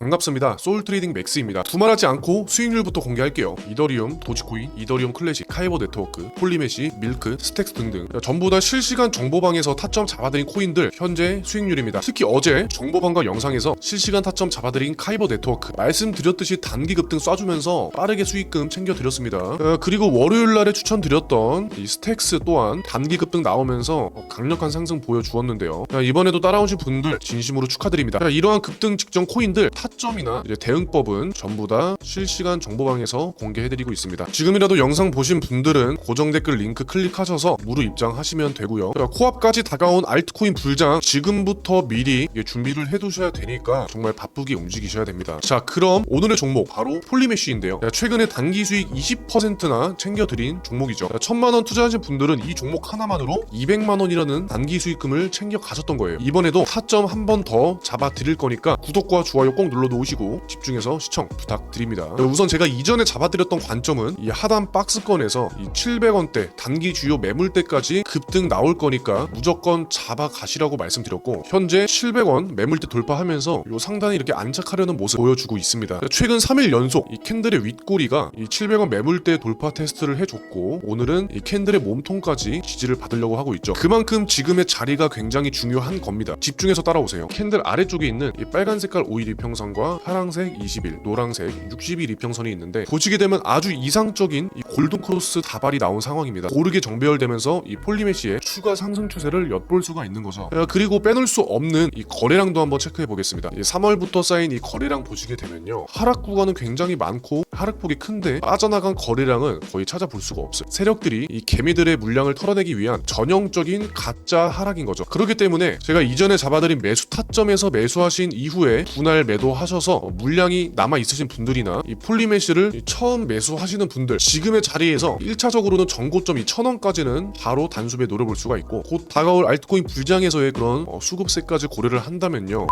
반갑습니다. 소울 트레이딩 맥스입니다. 두말하지 않고 수익률부터 공개할게요. 이더리움, 도지코인, 이더리움 클래식, 카이버 네트워크, 폴리메시, 밀크, 스택스 등등 전부 다 실시간 정보방에서 타점 잡아들인 코인들 현재 수익률입니다. 특히 어제 정보방과 영상에서 실시간 타점 잡아들인 카이버 네트워크 말씀드렸듯이 단기 급등 쏴주면서 빠르게 수익금 챙겨드렸습니다. 어, 그리고 월요일날에 추천드렸던 이 스택스 또한 단기 급등 나오면서 강력한 상승 보여주었는데요. 자, 이번에도 따라오신 분들 진심으로 축하드립니다. 자, 이러한 급등 직전 코인들 타 점이나 이제 대응법은 전부 다 실시간 정보방에서 공개해드리고 있습니다. 지금이라도 영상 보신 분들은 고정 댓글 링크 클릭하셔서 무료 입장하시면 되고요. 자, 코앞까지 다가온 알트코인 불장 지금부터 미리 준비를 해두셔야 되니까 정말 바쁘게 움직이셔야 됩니다. 자, 그럼 오늘의 종목 바로 폴리메쉬인데요. 자, 최근에 단기 수익 20%나 챙겨드린 종목이죠. 자, 천만 원 투자하신 분들은 이 종목 하나만으로 200만 원이라는 단기 수익금을 챙겨 가셨던 거예요. 이번에도 타점 한 번 더 잡아 드릴 거니까 구독과 좋아요 꼭 눌러 놓으시고 집중해서 시청 부탁드립니다. 자, 우선 제가 이전에 잡아드렸던 관점은 이 하단 박스권에서 이 700원대 단기 주요 매물대까지 급등 나올 거니까 무조건 잡아 가시라고 말씀드렸고 현재 700원 매물대 돌파하면서 요 상단에 이렇게 안착하려는 모습 보여주고 있습니다. 최근 3일 연속 이 캔들의 윗꼬리가 이 700원 매물대 돌파 테스트를 해줬고 오늘은 이 캔들의 몸통까지 지지를 받으려고 하고 있죠. 그만큼 지금의 자리가 굉장히 중요한 겁니다. 집중해서 따라오세요. 캔들 아래쪽에 있는 이 빨간 색깔 5일 이평선 과 파랑색 20일, 노란색 60일 이평선이 있는데 보시게 되면 아주 이상적인 이 골든 크로스 다발이 나온 상황입니다. 고르게 정배열되면서 이 폴리메시의 추가 상승 추세를 엿볼 수가 있는 거죠. 어, 그리고 빼놓을 수 없는 이 거래량도 한번 체크해 보겠습니다. 3월부터 쌓인 이 거래량 보시게 되면요. 하락 구간은 굉장히 많고 하락폭이 큰데 빠져나간 거래량은 거의 찾아볼 수가 없어요. 세력들이 이 개미들의 물량을 털어내기 위한 전형적인 가짜 하락인 거죠. 그렇기 때문에 제가 이전에 잡아드린 매수 타점에서 매수하신 이후에 분할 매도 하셔서 어, 물량이 남아 있으신 분들이나 이 폴리메시를 이 처음 매수하시는 분들 지금의 자리에서 1차적으로는 전고점 2,000원까지는 바로 단숨에 노려볼 수가 있고 곧 다가올 알트코인 불장에서의 그런 어, 수급세까지 고려를 한다면요.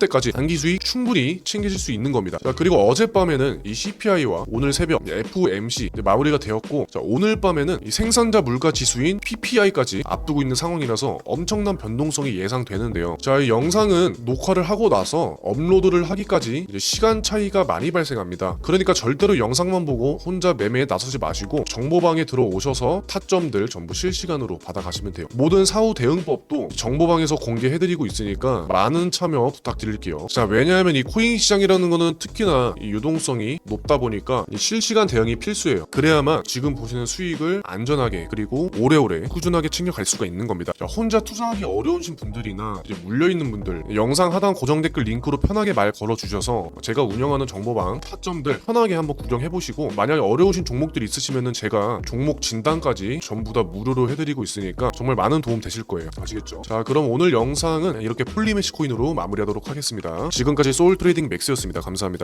때까지 단기 수익 충분히 챙기실 수 있는 겁니다. 자, 그리고 어젯밤에는 이 CPI와 오늘 새벽 FMC 마무리가 되었고 자, 오늘 밤에는 이 생산자 물가 지수인 PPI까지 앞두고 있는 상황이라서 엄청난 변동성이 예상되는데요. 자, 이 영상은 녹화를 하고 나서 업로드를 하기까지 시간 차이가 많이 발생합니다. 그러니까 절대로 영상만 보고 혼자 매매에 나서지 마시고 정보방에 들어오셔서 타점들 전부 실시간으로 받아가시면 돼요. 모든 사후 대응법도 정보방에서 공개해드리고 있으니까 많은 참여 부탁드 릴게요. 자, 왜냐하면 이 코인 시장이라는 거는 특히나 이 유동성이 높다 보니까 이 실시간 대응이 필수예요. 그래야만 지금 보시는 수익을 안전하게 그리고 오래오래 꾸준하게 챙겨갈 수가 있는 겁니다. 자, 혼자 투자하기 어려우신 분들이나 이제 물려있는 분들 영상 하단 고정 댓글 링크로 편하게 말 걸어주셔서 제가 운영하는 정보방 타점들 편하게 한번 구경해보시고 만약에 어려우신 종목들이 있으시면은 제가 종목 진단까지 전부 다 무료로 해드리고 있으니까 정말 많은 도움 되실 거예요. 아시겠죠? 자, 그럼 오늘 영상은 이렇게 폴리메시 코인으로 마무리하도록 하겠습니다. 지금까지 소울 트레이딩 맥스였습니다. 감사합니다.